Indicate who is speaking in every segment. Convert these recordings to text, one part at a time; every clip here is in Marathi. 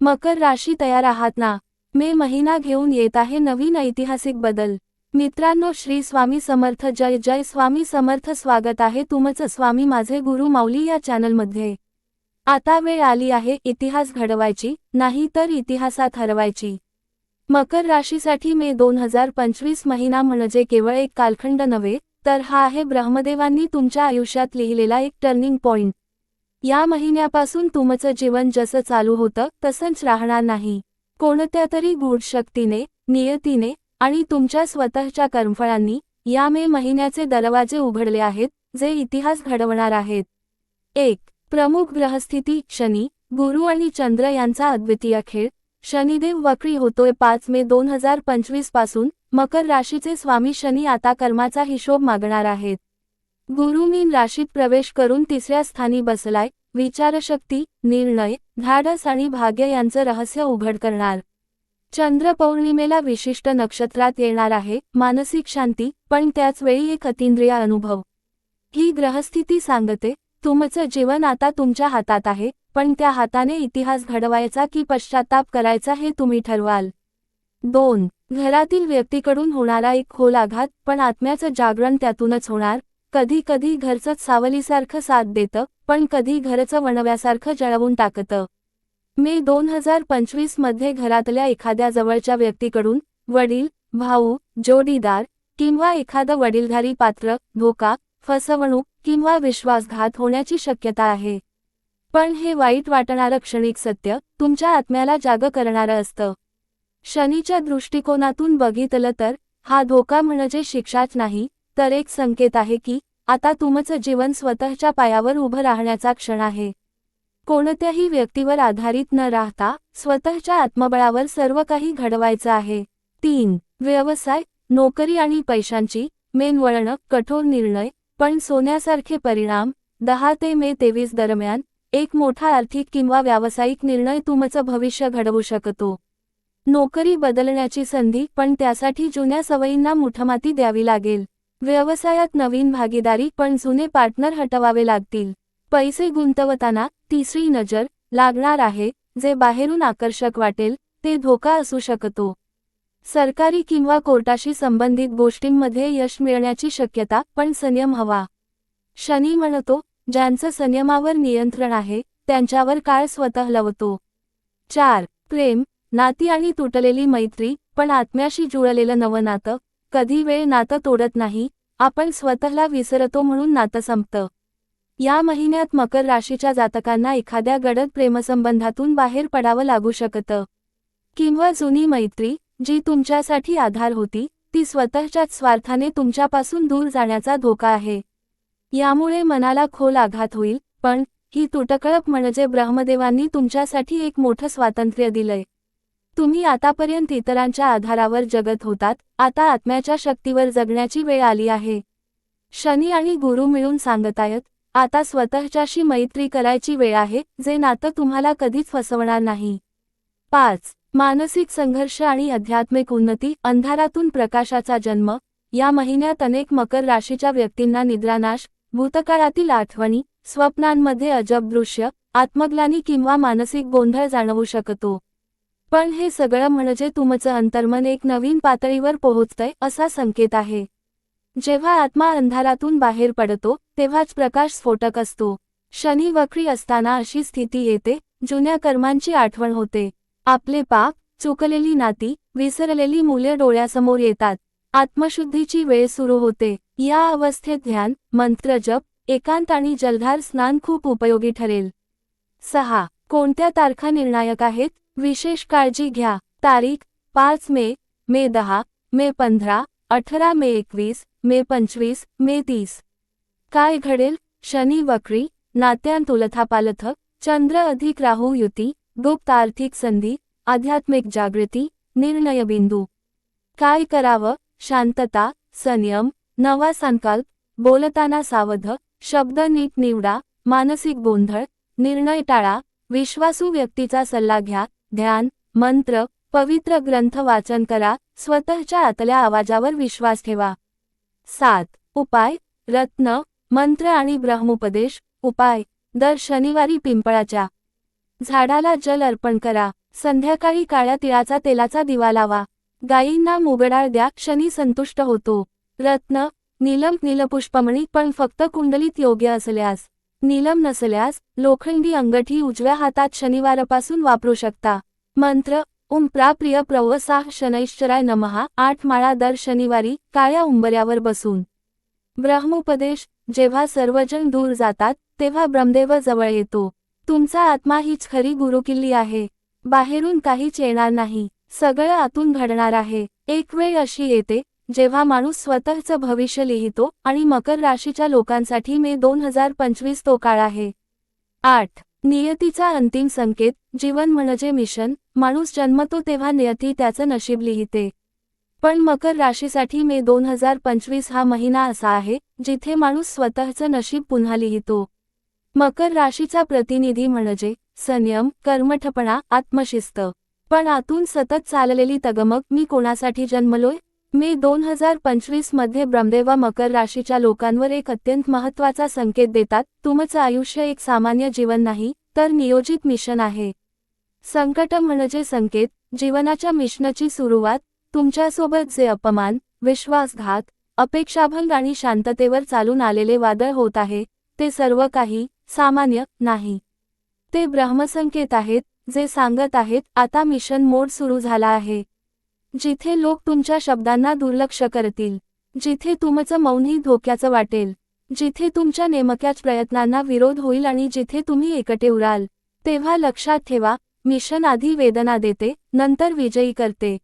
Speaker 1: मकर राशी तयार आहात ना? मे महिना घेऊन येत आहे नवीन ऐतिहासिक बदल. मित्रांनो श्री स्वामी समर्थ जय जय स्वामी समर्थ स्वागत आहे तुमचं स्वामी माझे गुरु माऊली या चॅनलमध्ये. आता वेळ आली आहे इतिहास घडवायची नाही तर इतिहासात हरवायची. मकर राशीसाठी मे दोन हजार पंचवीस महिना म्हणजे केवळ एक कालखंड नव्हे तर हा आहे ब्रह्मदेवांनी तुमच्या आयुष्यात लिहिलेला एक टर्निंग पॉइंट या महिन्यापासून तुमचं जीवन जसं चालू होतं तसंच राहणार नाही. कोणत्या तरी गूढ शक्तीने नियतीने आणि तुमच्या स्वतःच्या कर्मफळांनी या मे महिन्याचे दरवाजे उघडले आहेत जे इतिहास घडवणार आहेत. एक प्रमुख ग्रहस्थिती शनी गुरु आणि चंद्र यांचा अद्वितीय खेळ. शनिदेव वक्री होतोय पाच मे दोन हजार पंचवीसपासून मकर राशीचे स्वामी शनी आता कर्माचा हिशोब मागणार आहेत. गुरु मीन राशीत प्रवेश करून तिसऱ्या स्थानी बसलाय विचारशक्ती निर्णय धाडस आणि भाग्य यांचं रहस्य उघड करणार. चंद्र पौर्णिमेला विशिष्ट नक्षत्रात येणार आहे मानसिक शांती पण त्याच वेळी एक अतिंद्रिय अनुभव. ही ग्रहस्थिती सांगते तुमचं जीवन आता तुमच्या हातात आहे पण त्या हाताने इतिहास घडवायचा की पश्चाताप करायचा हे तुम्ही ठरवाल. दोन घरातील व्यक्तीकडून होणारा एक खोल आघात पण आत्म्याचं जागरण त्यातूनच होणार कधी कधी घरचंच सावलीसारखं साथ देतं पण कधी घरचं वणव्यासारखं जळवून टाकतं. मे दोन हजार पंचवीसमध्ये घरातल्या एखाद्या जवळच्या व्यक्तीकडून वडील भाऊ जोडीदार किंवा एखादं वडीलधारी पात्र धोका फसवणूक किंवा विश्वासघात होण्याची शक्यता आहे. पण हे वाईट वाटणारं क्षणिक सत्य तुमच्या आत्म्याला जाग करणारं असतं. शनीच्या दृष्टिकोनातून बघितलं तर हा धोका म्हणजे शिक्षाच नाही तर एक संकेत आहे की आता तुमचं जीवन स्वतःच्या पायावर उभं राहण्याचा क्षण आहे. कोणत्याही व्यक्तीवर आधारित न राहता स्वतःच्या आत्मबळावर सर्व काही घडवायचं आहे. तीन व्यवसाय नोकरी आणि पैशांची मेन वळणं कठोर निर्णय पण सोन्यासारखे परिणाम दहा ते मे तेवीस दरम्यान एक मोठा आर्थिक किंवा व्यावसायिक निर्णय तुमचं भविष्य घडवू शकतो. नोकरी बदलण्याची संधी पण त्यासाठी जुन्या सवयींना मुठमाती द्यावी लागेल. व्यवसायात नवीन भागीदारी पण जुने पार्टनर हटवावे लागतील. पैसे गुंतवताना तिसरी नजर लागणार आहे जे बाहेरून आकर्षक वाटेल ते धोका असू शकतो. सरकारी किंवा कोर्टाशी संबंधित गोष्टींमध्ये यश मिळण्याची शक्यता पण संयम हवा. शनी म्हणतो ज्यांचं संयमावर नियंत्रण आहे त्यांच्यावर काळ स्वतः लवतो. चार प्रेम नाती आणि तुटलेली मैत्री पण आत्म्याशी जुळलेलं नवं नातं कधी वेळ नातं तोडत नाही आपण स्वतःला विसरतो म्हणून नातं संपतं. या महिन्यात मकर राशीच्या जातकांना एखाद्या गडद प्रेमसंबंधातून बाहेर पडावं लागू शकतं. किंवा जुनी मैत्री जी तुमच्यासाठी आधार होती ती स्वतःच्याच स्वार्थाने तुमच्यापासून दूर जाण्याचा धोका आहे. यामुळे मनाला खोल आघात होईल पण ही तुटकळप म्हणजे ब्रह्मदेवांनी तुमच्यासाठी एक मोठं स्वातंत्र्य दिलंय. तुम्ही आतापर्यंत इतरांच्या आधारावर जगत होतात आता आत्म्याच्या शक्तीवर जगण्याची वेळ आली आहे. शनी आणि गुरु मिळून सांगतायत आता स्वतःच्याशी मैत्री करायची वेळ आहे जे नातं तुम्हाला कधीच फसवणार नाही. पाच मानसिक संघर्ष आणि आध्यात्मिक उन्नती अंधारातून प्रकाशाचा जन्म या महिन्यात अनेक मकर राशीच्या व्यक्तींना निद्रानाश भूतकाळातील आठवणी स्वप्नांमध्ये अजब दृश्य आत्मग्लानी किंवा मानसिक गोंधळ जाणवू शकतो. पण हे सगळं म्हणजे तुमचं अंतर्मन एक नवीन पातळीवर पोहोचतंय असा संकेत आहे. जेव्हा आत्मा अंधारातून बाहेर पडतो तेव्हाच प्रकाश स्फोटक असतो. शनी वक्री असताना अशी स्थिती येते जुन्या कर्मांची आठवण होते. आपले पाप चुकलेली नाती विसरलेली मुले डोळ्यासमोर येतात. आत्मशुद्धीची वेळ सुरू होते. या अवस्थेत ध्यान मंत्रजप एकांत आणि जलधार स्नान खूप उपयोगी ठरेल. सहा. कोणत्या तारखा निर्णायक आहेत? विशेष काळजी घ्या. तारीख पाच मे मे दहा मे पंधरा अठरा मे एकवीस मे पंचवीस मे तीस. काय घडेल? शनी वक्री नात्यांतुलथापालथ चंद्र अधिक राहू युती गुप्त आर्थिक संधी आध्यात्मिक जागृती निर्णय बिंदू. काय करावं? शांतता संयम नवा संकल्प बोलताना सावध शब्द नीट निवडा मानसिक गोंधळ निर्णय टाळा विश्वासू व्यक्तीचा सल्ला घ्या ध्यान मंत्र पवित्र ग्रंथ वाचन करा स्वतःच्या आतल्या आवाजावर विश्वास ठेवा. सात. उपाय रत्न मंत्र आणि ब्रह्मोपदेश. उपाय दर शनिवारी पिंपळाच्या झाडाला जल अर्पण करा. संध्याकाळी काळ्या तिळाचा तेलाचा दिवा लावा. गायींना मुगडाळ द्या शनी संतुष्ट होतो. रत्न नीलम नीलपुष्पमणी पण फक्त कुंडलीत योग्य असल्यास. नीलम नसल्यास लोखंडी अंगठी उजव्या हातात शनिवारपासून वापरू शकता. मंत्र ओम प्राप्रिय प्रवसाह शनैश्चराय नमहा आठ माळा दर शनिवारी काळ्या उंबऱ्यावर बसून. ब्रह्मोपदेश जेव्हा सर्वजण दूर जातात तेव्हा ब्रह्मदेव जवळ येतो. तुमचा आत्मा हीच खरी गुरुकिल्ली आहे. बाहेरून काहीच येणार नाही. सगळं आतून घडणार आहे. एक वेळ अशी येते जेव्हा माणूस स्वतःचं भविष्य लिहितो आणि मकर राशीच्या लोकांसाठी मे दोन हजार पंचवीस तो काळ आहे. आठ. नियतीचा अंतिम संकेत जीवन म्हणजे मिशन माणूस जन्मतो तेव्हा नियती त्याचं नशीब लिहिते. पण मकर राशीसाठी मे दोन हजार पंचवीस हा महिना असा आहे जिथे माणूस स्वतःचं नशीब पुन्हा लिहितो. मकर राशीचा प्रतिनिधी म्हणजे संयम कर्मठपणा आत्मशिस्त. पण आतून सतत चाललेली तगमग मी कोणासाठी जन्मलोय? मे दोन हजार पंचवीसमध्ये ब्रह्मदेवा मकर राशीच्या लोकांवर एक अत्यंत महत्त्वाचा संकेत देतात तुमचं आयुष्य एक सामान्य जीवन नाही तर नियोजित मिशन आहे. संकट म्हणजे संकेत जीवनाच्या मिशनची सुरुवात तुमच्यासोबत जे अपमान विश्वासघात अपेक्षाभंग आणि शांततेवर चालून आलेले वादळ होत आहे ते सर्व काही सामान्य नाही. ते ब्रह्मसंकेत आहेत जे सांगत आहेत आता मिशन मोड सुरू झाला आहे. जिथे लोक तुमच्या शब्दांना दुर्लक्ष करतील जिथे तुमचं मौनही धोक्याचं वाटेल जिथे तुमच्या नेमक्याच प्रयत्नांना विरोध होईल आणि जिथे तुम्ही एकटे उराल तेव्हा लक्षात ठेवा मिशन आधी वेदना देते नंतर विजयी करते.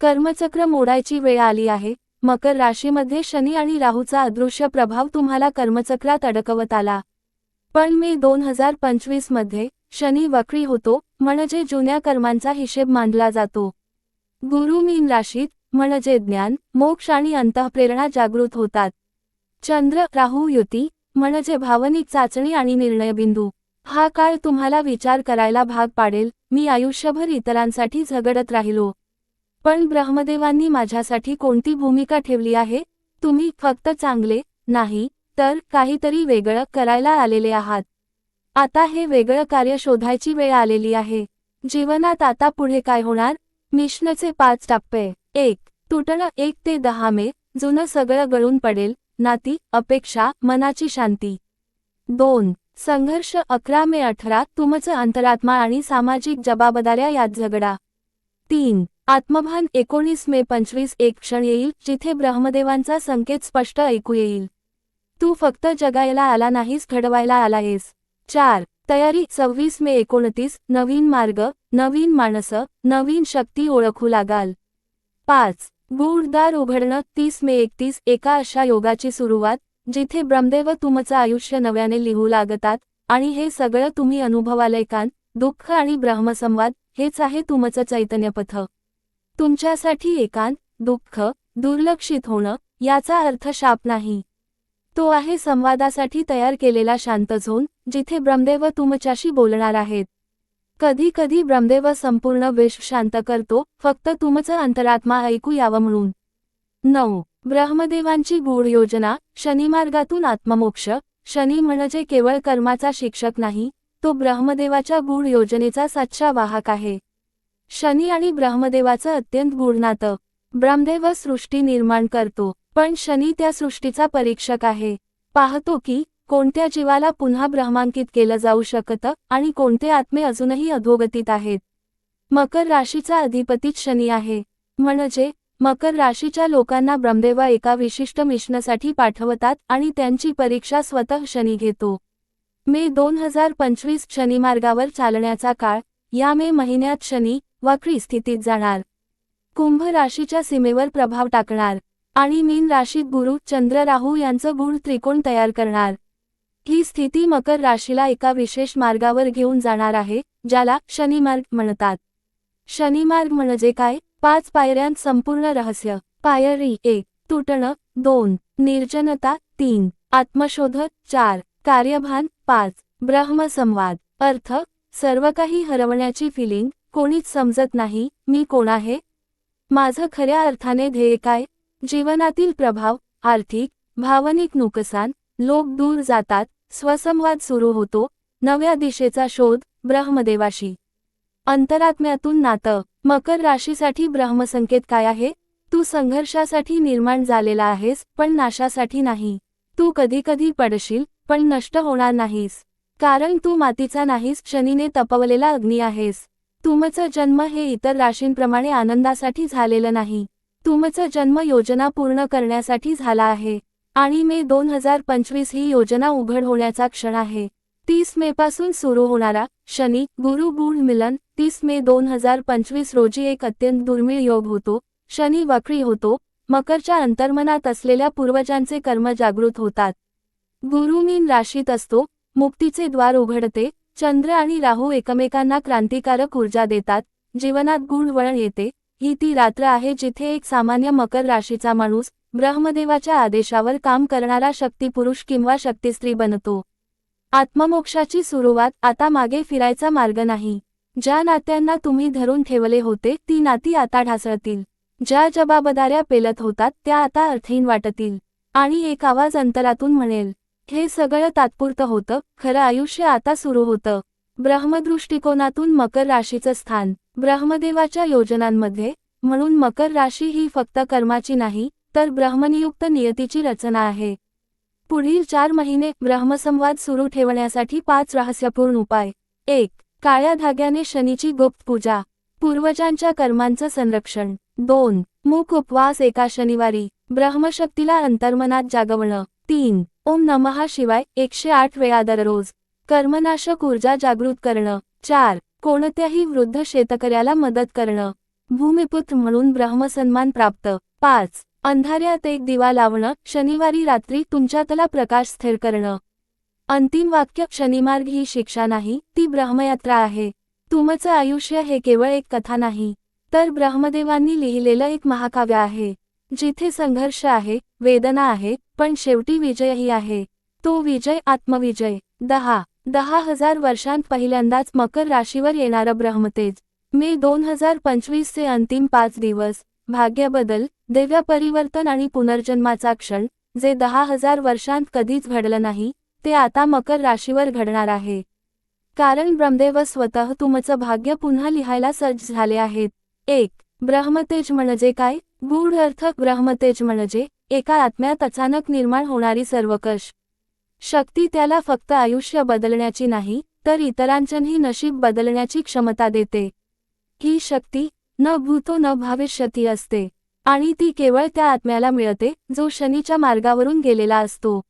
Speaker 1: कर्मचक्र मोडायची वेळ आली आहे मकर राशीमध्ये शनी आणि राहूचा अदृश्य प्रभाव तुम्हाला कर्मचक्रात अडकवत आला. पण मे दोन हजार पंचवीसमध्ये शनी वक्री होतो म्हणजे जुन्या कर्मांचा हिशेब मांडला जातो. गुरु मीन राशीत म्हणजे ज्ञान मोक्ष आणि अंतःप्रेरणा जागृत होतात. चंद्र राहू युती म्हणजे भावनिक चाचणी आणि निर्णयबिंदू हा काळ तुम्हाला विचार करायला भाग पाडेल मी आयुष्यभर इतरांसाठी झगडत राहिलो. पण ब्रह्मदेवांनी माझ्यासाठी कोणती भूमिका ठेवली आहे? तुम्ही फक्त चांगले नाही तर काहीतरी वेगळं करायला आलेले आहात. आता हे वेगळं कार्य शोधायची वेळ आलेली आहे. जीवनात आता पुढे काय होणार? मिशनचे पाच टप्पे. एक तुटणं एक ते दहा मे जुनं सगळं गळून पडेल नाती अपेक्षा मनाची शांती. दोन संघर्ष अकरा मे अठरा तुमचं अंतरात्मा आणि सामाजिक जबाबदाऱ्या यात झगडा. तीन आत्मभान एकोणीस मे पंचवीस एक क्षण येईल जिथे ब्रह्मदेवांचा संकेत स्पष्ट ऐकू येईल. तू फक्त जगायला आला नाहीस घडवायला आलायस. चार तयारी सव्वीस मे एकोणतीस नवीन मार्ग नवीन माणसं नवीन शक्ती ओळखू लागाल. पाच. गूढदार उघडणं. तीस मे एकतीस एका अशा योगाची सुरुवात जिथे ब्रह्मदेव तुमचं आयुष्य नव्याने लिहू लागतात आणि हे सगळं तुम्ही अनुभवालयकान दुःख आणि ब्रह्मसंवाद हेच आहे तुमचं चैतन्यपथ. तुमच्यासाठी एकांत दुःख दुर्लक्षित होणं याचा अर्थ शाप नाही. तो आहे संवादासाठी तयार केलेला शांत झोन जिथे ब्रह्मदेव तुमच्याशी बोलणार आहेत. कधी कधी ब्रह्मदेव संपूर्ण विश्व शांत करतो फक्त तुमचं अंतरात्मा ऐकू यावं म्हणून. नऊ. ब्रह्मदेवांची गूढ योजना शनिमार्गातून आत्ममोक्ष शनी म्हणजे केवळ कर्माचा शिक्षक नाही तो ब्रह्मदेवाच्या गूढ योजनेचा सच्चा वाहक आहे. शनी आणि ब्रह्मदेवाचं अत्यंत गूढ नातं ब्रह्मदेव सृष्टी निर्माण करतो. पण शनी त्या सृष्टीचा परीक्षक आहे. पाहतो की कोणत्या जीवाला पुन्हा ब्रह्मांकित केलं जाऊ शकतं आणि कोणते आत्मे अजूनही अधोगतीत आहेत. मकर राशीचा अधिपतीच शनी आहे. म्हणजे मकर राशीच्या लोकांना ब्रह्मदेवा एका विशिष्ट मिशनसाठी पाठवतात आणि त्यांची परीक्षा स्वतः शनी घेतो. मे दोन हजार पंचवीस शनिमार्गावर चालण्याचा काळ या मे महिन्यात शनी वक्री स्थितीत जाणार. कुंभ राशीच्या सीमेवर प्रभाव टाकणार. आणि मीन राशीत गुरु चंद्र राहू यांचं गुण त्रिकोण तयार करणार. ही स्थिती मकर राशीला एका विशेष मार्गावर घेऊन जाणार आहे ज्याला शनिमार्ग म्हणतात. शनिमार्ग म्हणजे काय? पाच पायऱ्यांत संपूर्ण रहस्य. पायरी एक तुटणं. दोन निर्जनता. तीन आत्मशोध चार कार्यभान. पाच ब्रह्मसंवाद. अर्थ सर्व काही हरवण्याची फिलिंग कोणीच समजत नाही मी कोण आहे? माझं खऱ्या अर्थाने ध्येय काय? जीवनातील प्रभाव आर्थिक भावनिक नुकसान लोक दूर जातात स्वसंवाद सुरू होतो नव्या दिशेचा शोध ब्रह्मदेवाशी. अंतरात्म्यातून नातं. मकर राशीसाठी ब्रह्मसंकेत काय आहे? तू संघर्षासाठी निर्माण झालेला आहेस पण नाशासाठी नाही. तू कधी कधी पडशील पण नष्ट होणार नाहीस. कारण तू मातीचा नाहीस शनीने तपवलेला अग्नी आहेस. तुमचं जन्म हे इतर राशींप्रमाणे आनंदासाठी झालेलं नाही. तुमचा जन्म योजना पूर्ण करण्यासाठी झाला आहे. आणि मे दोन हजार पंचवीस ही योजना उघड होण्याचा क्षण आहे. तीस मे पासून सुरू होणारा शनी गुरु गुढ मिलन तीस मे दोन हजार पंचवीस रोजी एक अत्यंत दुर्मिळ योग होतो. शनी वक्री होतो. मकरच्या अंतर्मनात असलेल्या पूर्वजांचे कर्म जागृत होतात. गुरु मीन राशीत असतो. मुक्तीचे द्वार उघडते. चंद्र आणि राहू एकमेकांना क्रांतिकारक ऊर्जा देतात. जीवनात गुण वळण येते. ही ती रात्र आहे जिथे एक सामान्य मकर राशीचा माणूस ब्रह्मदेवाच्या आदेशावर काम करणारा शक्तिपुरुष किंवा शक्तिस्त्री बनतो. आत्ममोक्षाची सुरुवात आता मागे फिरायचा मार्ग नाही. ज्या नात्यांना तुम्ही धरून ठेवले होते ती नाती आता ढासळतील. ज्या जबाबदाऱ्या पेलत होतात त्या आता अर्थहीन वाटतील. आणि एक आवाज अंतरातून म्हणेल हे सगळं तात्पुरतं होतं खरं आयुष्य आता सुरू होतं. ब्रह्मदृष्टिकोनातून मकर राशीचं स्थान. ब्रह्मदेवाच्या योजनांमध्ये म्हणून मकर राशी ही फक्त कर्माची नाही तर ब्रह्मनियुक्त नियतीची रचना आहे. पुढील चार महिने ब्रह्मसंवाद सुरू ठेवण्यासाठी पाच रहस्यपूर्ण उपाय. एक काळ्या धाग्याने शनीची गुप्त पूजा. पूर्वजांच्या कर्मांचं संरक्षण. दोन मूक उपवास एका शनिवारी. ब्रह्मशक्तीला अंतर्मनात जागवणं. तीन ओम नमहा शिवाय एकशे आठ वेळा दररोज. कर्मनाशक ऊर्जा जागृत करणं. चार कोणत्याही वृद्ध शेतकऱ्याला मदत करणं. भूमिपुत्र म्हणून ब्रह्मसन्मान प्राप्त. पाच. अंधाऱ्यात एक दिवा लावणं. शनिवारी रात्री तुमच्यातला प्रकाश स्थिर करणं. अंतिम वाक्य शनिमार्ग ही शिक्षा नाही ती ब्रह्मयात्रा आहे. तुमचं आयुष्य हे केवळ एक कथा नाही. तर ब्रह्मदेवांनी लिहिलेलं एक महाकाव्य आहे. जिथे संघर्ष आहे वेदना आहे पण शेवटी विजयही आहे. तो विजय आत्मविजय. दहा. दहा हजार वर्षांत पहिल्यांदाच मकर राशीवर येणारं ब्रह्मतेज. मे दोन हजार पंचवीसचे अंतिम पाच दिवस. भाग्यबदल दिव्य परिवर्तन आणि पुनर्जन्माचा क्षण जे दहा हजार वर्षांत कधीच घडलं नाही ते आता मकर राशीवर घडणार आहे. कारण ब्रह्मदेव स्वतः तुमचं भाग्य पुन्हा लिहायला सज्ज झाले आहेत. एक ब्रह्मतेज म्हणजे काय? गूढ अर्थ ब्रह्मतेज म्हणजे एका आत्म्यात अचानक निर्माण होणारी सर्वकष. शक्ती त्याला फक्त आयुष्य बदलण्याची नाही तर इतरांचंही नशीब बदलण्याची क्षमता देते. ही शक्ती न भूतो न भविष्यती असते आणि ती केवळ त्या आत्म्याला मिळते जो शनीच्या मार्गावरून गेलेला असतो.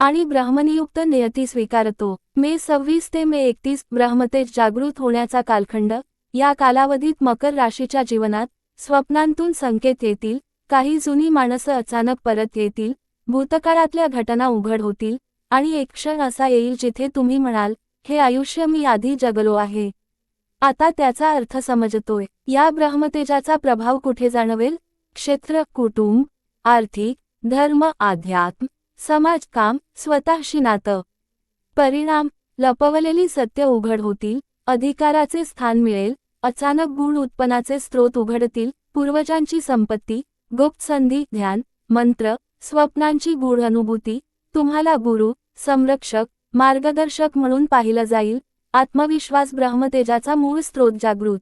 Speaker 1: आणि ब्रह्मनियुक्त नियती स्वीकारतो. मे सव्वीस ते मे एकतीस ब्रह्मतेज जागृत होण्याचा कालखंड या कालावधीत मकर राशीच्या जीवनात स्वप्नांतून संकेत येतील काही जुनी माणसं अचानक परत येतील भूतकाळातल्या घटना उघड होतील आणि एक क्षण असा येईल जिथे तुम्ही म्हणाल हे आयुष्य मी आधी जगलो आहे. आता त्याचा अर्थ समजतोय. या ब्रह्मतेजाचा प्रभाव कुठे जाणवेल? क्षेत्र कुटुंब आर्थिक धर्म आध्यात्म समाजकाम स्वतःशी नातं. परिणाम लपवलेली सत्य उघड होतील अधिकाराचे स्थान मिळेल अचानक गुण उत्पन्नाचे स्रोत उघडतील पूर्वजांची संपत्ती गुप्त संधी ध्यान मंत्र स्वप्नांची गूढ अनुभूती तुम्हाला गुरु संरक्षक मार्गदर्शक म्हणून पाहिलं जाईल. आत्मविश्वास ब्रह्मतेजाचा मूळ स्रोत जागृत.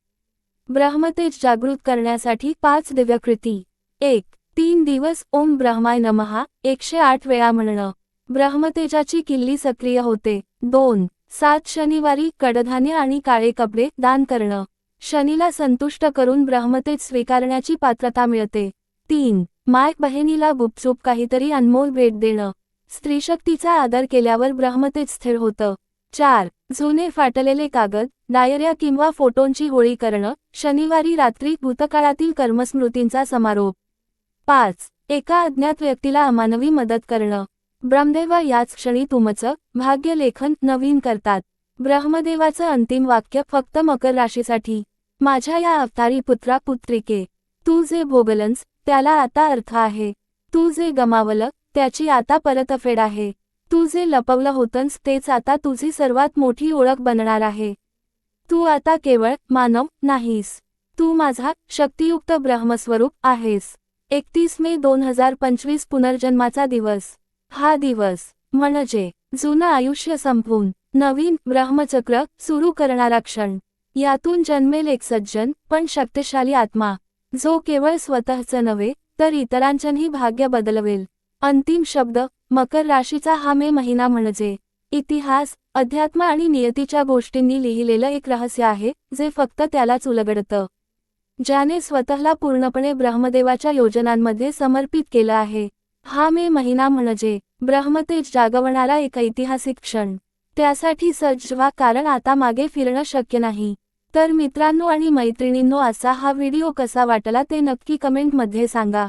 Speaker 1: ब्रह्मतेज जागृत करण्यासाठी पाच दिव्यकृती एक तीन दिवस ओम ब्रह्माय नमहा एकशे आठ वेळा म्हणणं. ब्रह्मतेजाची किल्ली सक्रिय होते. दोन सात शनिवारी कडधान्य आणि काळे कपडे दान करणं. शनीला संतुष्ट करून ब्रह्मतेज स्वीकारण्याची पात्रता मिळते. तीन माय बहिणीला गुपचूप काहीतरी अनमोल भेट देणं. स्त्रीशक्तीचा आदर केल्यावर ब्रह्मतेज स्थिर होतं. चार. जुने फाटलेले कागद डायऱ्या किंवा फोटोंची होळी करणं शनिवारी रात्री भूतकाळातील कर्मस्मृतींचा समारोप. पाच. एका अज्ञात व्यक्तीला अमानवी मदत करणं. ब्रह्मदेव याच क्षणी तुमचं भाग्यलेखन नवीन करतात. ब्रह्मदेवाचं अंतिम वाक्य फक्त मकर राशीसाठी. माझ्या या अवतारी पुत्रा पुत्रिके तू जे भोगलंस त्याला आता अर्थ आहे. तू जे गमावलं त्याची आता परतफेड आहे. तू जे लपवलं होतंस तेच आता तुझी सर्वात मोठी ओळख बनणार आहे. तू आता केवळ मानव नाहीस. तू माझा शक्तियुक्त ब्रह्मस्वरूप आहेस. एकतीस मे दोन हजार पंचवीस पुनर्जन्माचा दिवस. हा दिवस म्हणजे जुनं आयुष्य संपवून नवीन ब्रह्मचक्र सुरू करणारा क्षण. यातून जन्मेल एक सज्जन पण शक्तिशाली आत्मा जो केवळ स्वतःचं नव्हे तर इतरांचंही भाग्य बदलवेल. अंतिम शब्द मकर राशीचा हा मे महिना म्हणजे. इतिहास अध्यात्म आणि नियतीच्या गोष्टींनी लिहिलेलं एक रहस्य आहे जे फक्त त्यालाच उलगडतं. ज्याने स्वतःला पूर्णपणे ब्रह्मदेवाच्या योजनांमध्ये समर्पित केलं आहे. हा मे महिना म्हणजे ब्रह्मतेज जागवणारा एक ऐतिहासिक क्षण. त्यासाठी सज्ज व्हा कारण आता मागे फिरणं शक्य नाही. तर मित्रांनो आणि मैत्रिणींनो असा हा व्हिडिओ कसा वाटला ते नक्की कमेंटमध्ये सांगा.